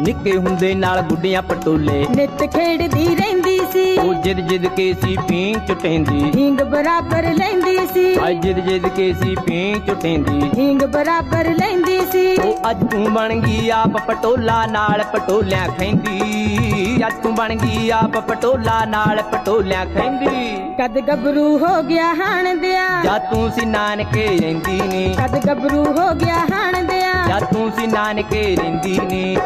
ਨਿੱਕੇ ਹੁੰਦੇ ਨਾਲ ਗੁੱਡੀਆਂ ਪਟੋਲੇ। ਨਿੱਤ ਖੇਡਦੀ ਰਹਿੰਦੀ ਸੀ। ਉਹ ਜਿੱਦ ਜਿੱਦ ਕੇ ਸੀ ਪੀਂ ਚੁਟੇਂਦੀ। ਹਿੰਗ ਬਰਾਬਰ ਲੈਂਦੀ ਸੀ। ਅੱਜ ਜਿੱਦ ਜਿੱਦ ਕੇ ਸੀ ਪੀਂ ਚੁਟੇਂਦੀ। ਹਿੰਗ ਬਰਾਬਰ ਲੈਂਦੀ ਸੀ। ਉਹ ਅੱਜ ਤੂੰ ਬਣ ਗਈ ਆਪ ਪਟੋਲਾ ਨਾਲ ਪਟੋਲਿਆਂ ਖੈਂਦੀ। ਅੱਜ ਤੂੰ ਬਣ ਗਈ ਆਪ ਪਟੋਲਾ ਨਾਲ ਪਟੋਲਿਆਂ ਖੈਂਦੀ। ਕਦ ਗੱਭਰੂ ਹੋ ਗਿਆ ਹਾਣ ਦਿਆ। ਜਾਂ ਤੂੰ ਸੀ ਨਾਨਕੇ ਰਹਿੰਦੀ ਨੀ। ਕਦ ਗੱਭਰੂ ਹੋ ਗਿਆ ਹਾਣ ਦਿਆ। ਜਾਂ ਤੂੰ ਸੀ ਨਾਨਕੇ ਰਹਿੰਦੀ ਨੀ।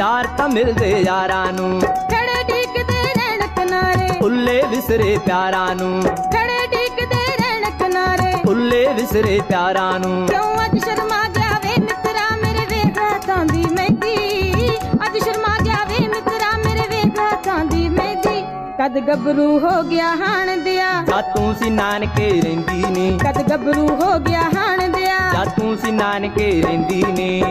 ਯਾਰ ਤਾਂ ਮਿਲਦੇ ਯਾਰਾਂ ਨੂੰ। ਖੜੇ ਢੀਕਦੇ ਰਹਿਣ ਕਿਨਾਰੇ। ਉੱਲੇ ਵਿਸਰੇ ਪਿਆਰਾਂ ਨੂੰ। ਖੜੇ ਢੀਕਦੇ ਰਹਿਣ ਕਿਨਾਰੇ। ਉੱਲੇ ਵਿਸਰੇ ਪਿਆਰਾਂ ਨੂੰ। ਕਿਉਂ ਅੱਜ ਸ਼ਰਮਾ ਗਿਆ ਵੇ ਮਿੱਤਰਾ ਮੇਰੇ ਵੇਖ ਹੱਥਾਂ ਦੀ ਮਹਿੰਦੀ ਅੱਜ ਸ਼ਰਮਾ ਗਿਆ ਵੇ ਮਿੱਤਰਾ ਮੇਰੇ ਵੇਖ ਦੀ ਮਹਿੰਦੀ ਕਦ ਗੱਭਰੂ ਹੋ ਗਿਆ ਹਾਣ ਦਿਆ। ਜਾਂ ਤੂੰ ਸੀ ਨਾਨਕੇ ਰਹਿੰਦੀ ਨੀ। ਕਦ ਗੱਭਰੂ ਹੋ ਗਿਆ ਹਾਣ ਦਿਆ। ਜਾਂ ਤੂੰ ਸੀ ਨਾਨਕੇ ਰਹਿੰਦੀ ਨੀ।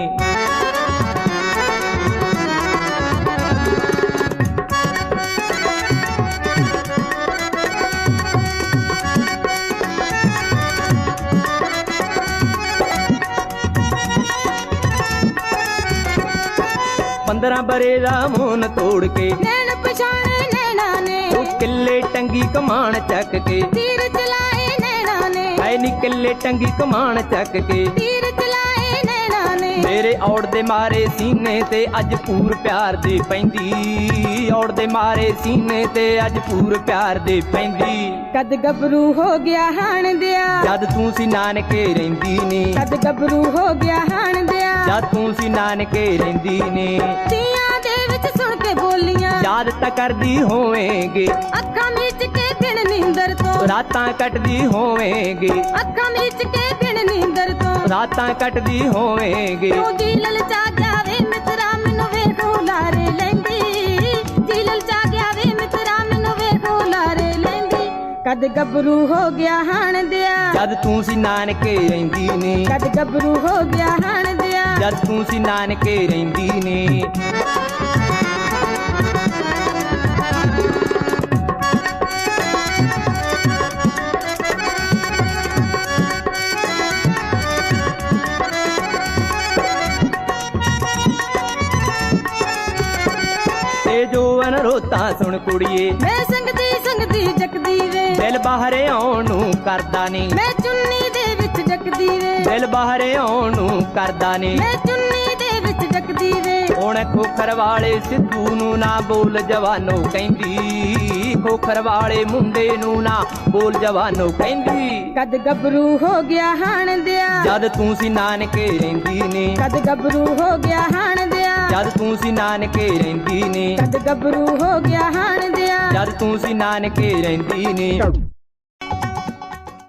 ਪੰਦਰਾਂ ਬਰੇ ਦਾ ਮੋਨ ਤੋੜ ਕੇ। ਨੈਣ ਪਛਾਣੇ ਨੈਣਾ ਨੇ। ਉਹ ਕਿੱਲੇ ਟੰਗੀ ਕਮਾਣ ਚੱਕ ਕੇ। ਤੀਰ ਚਲਾਏ ਨੈਣਾ ਨੇ। ਐ ਨੀ ਕਿੱਲੇ ਟੰਗੀ ਕਮਾਣ ਚੱਕ ਕੇ। ਤੀਰ ਚਲਾਏ ਨੈਣਾ ਨੇ। ਮੇਰੇ ਔੜ ਦੇ ਮਾਰੇ ਸੀਨੇ ਤੇ ਅੱਜ ਪੂਰ ਪਿਆਰ ਦੇ ਪੈਂਦੀ। ਔੜ ਦੇ ਮਾਰੇ ਸੀਨੇ ਤੇ ਅੱਜ ਪੂਰ ਪਿਆਰ ਦੇ ਪੈਂਦੀ। ਕਦ ਗੱਭਰੂ ਹੋ ਗਿਆ ਹਾਣ ਦਿਆ। ਜਦ ਤੂੰ ਸੀ ਨਾਨਕੇ ਰਹਿੰਦੀ ਨੀ। ਕਦ ਗੱਭਰੂ ਹੋ ਗਿਆ ਹਾਣ ਜਦ ਤੂੰ ਸੀ ਨਾਨਕੇ ਰਹਿੰਦੀ ਨੀ। ਤੀਆਂ ਦੇ ਵਿੱਚ ਸੁਣ ਕੇ ਬੋਲੀਆਂ। ਯਾਦ ਤਾਂ ਕਰਦੀ ਹੋਵੇਂਗੇ। ਅੱਖਾਂ ਵਿੱਚ ਕੇ ਦਿਨ ਨੀਂਦਰ ਤੋਂ। ਰਾਤਾਂ ਕੱਟਦੀ ਹੋਵੇਂਗੇ। ਅੱਖਾਂ ਵਿੱਚ ਕੇ ਦਿਨ ਨੀਂਦਰ ਤੋਂ। ਰਾਤਾਂ ਕੱਟਦੀ ਹੋਵੇਂਗੇ। ਤੂੰ ਜੀ ਲਲਚਾ ਗਿਆ ਵੇ ਮਿੱਤਰਾ ਮੈਨੂੰ ਵੇਖੋ ਲਾਰੇ ਲੈਂਦੀ। ਜੀ ਲਲਚਾ ਗਿਆ ਵੇ ਮਿੱਤਰਾ ਮੈਨੂੰ ਵੇਖੋ ਲਾਰੇ ਲੈਂਦੀ। ਕਦ ਗੱਭਰੂ ਹੋ ਗਿਆ ਹਾਣ ਦਿਆ। ਜਦ ਤੂੰ ਸੀ ਨਾਨਕੇ ਰਹਿੰਦੀ ਨੀ। ਕਦ ਗੱਭਰੂ ਹੋ ਗਿਆ ਹਾਣ ਜਦ ਤੂੰ ਸੀ ਨਾਨਕੇ ਰਹਿੰਦੀ ਨੀ। ਜੋ ਅਨਰੋਤਾ ਸੁਣ ਕੁੜੀਏ ਮੈਂ ਸੰਗਦੀ ਸੰਗਦੀ ਜਗਦੀ ਵੇ। ਦਿਲ ਬਾਹਰੇ ਆਉਣ ਨੂੰ ਕਰਦਾ ਨਹੀਂ ਮੈਂ ਚੁੰਨੀ ਦੇ ਵਿੱਚ ਜਗਦੀ ਵੇ। ਦਿਲ ਬਾਹਰੇ ਆਉਣ ਨੂੰ ਕਰਦਾ ਨਹੀਂ ਮੈਂ ਚੁੰਨੀ ਦੇ ਵਿੱਚ ਜਗਦੀ ਵੇ। ਹੁਣ ਖੋਖਰ ਵਾਲੇ ਸਿੱਧੂ ਨੂੰ ਨਾ ਬੋਲ ਜਵਾਨੋ ਕਹਿੰਦੀ। ਖੋਖਰ ਵਾਲੇ ਮੁੰਡੇ ਨੂੰ ਨਾ ਬੋਲ ਜਵਾਨੋ ਕਹਿੰਦੀ। ਕਦ ਗੱਭਰੂ ਹੋ ਗਿਆ ਹਾਣ ਦਿਆ। ਜਦ ਤੂੰ ਸੀ ਨਾਨਕੇ ਰਹਿੰਦੀ ਨੀ। ਕਦ ਗੱਭਰੂ ਹੋ ਗਿਆ ਹਾਣ ਦਿਆ। ਜਦ ਤੂੰ ਸੀ ਨਾਨਕੇ ਰਹਿੰਦੀ ਨੀ। ਕਦ ਗੱਭਰੂ ਹੋ ਗਿਆ ਹਾਣ ਦਿਆ। ਜਦ ਤੂੰ ਸੀ ਨਾਨਕੇ ਰਹਿੰਦੀ ਨੀ।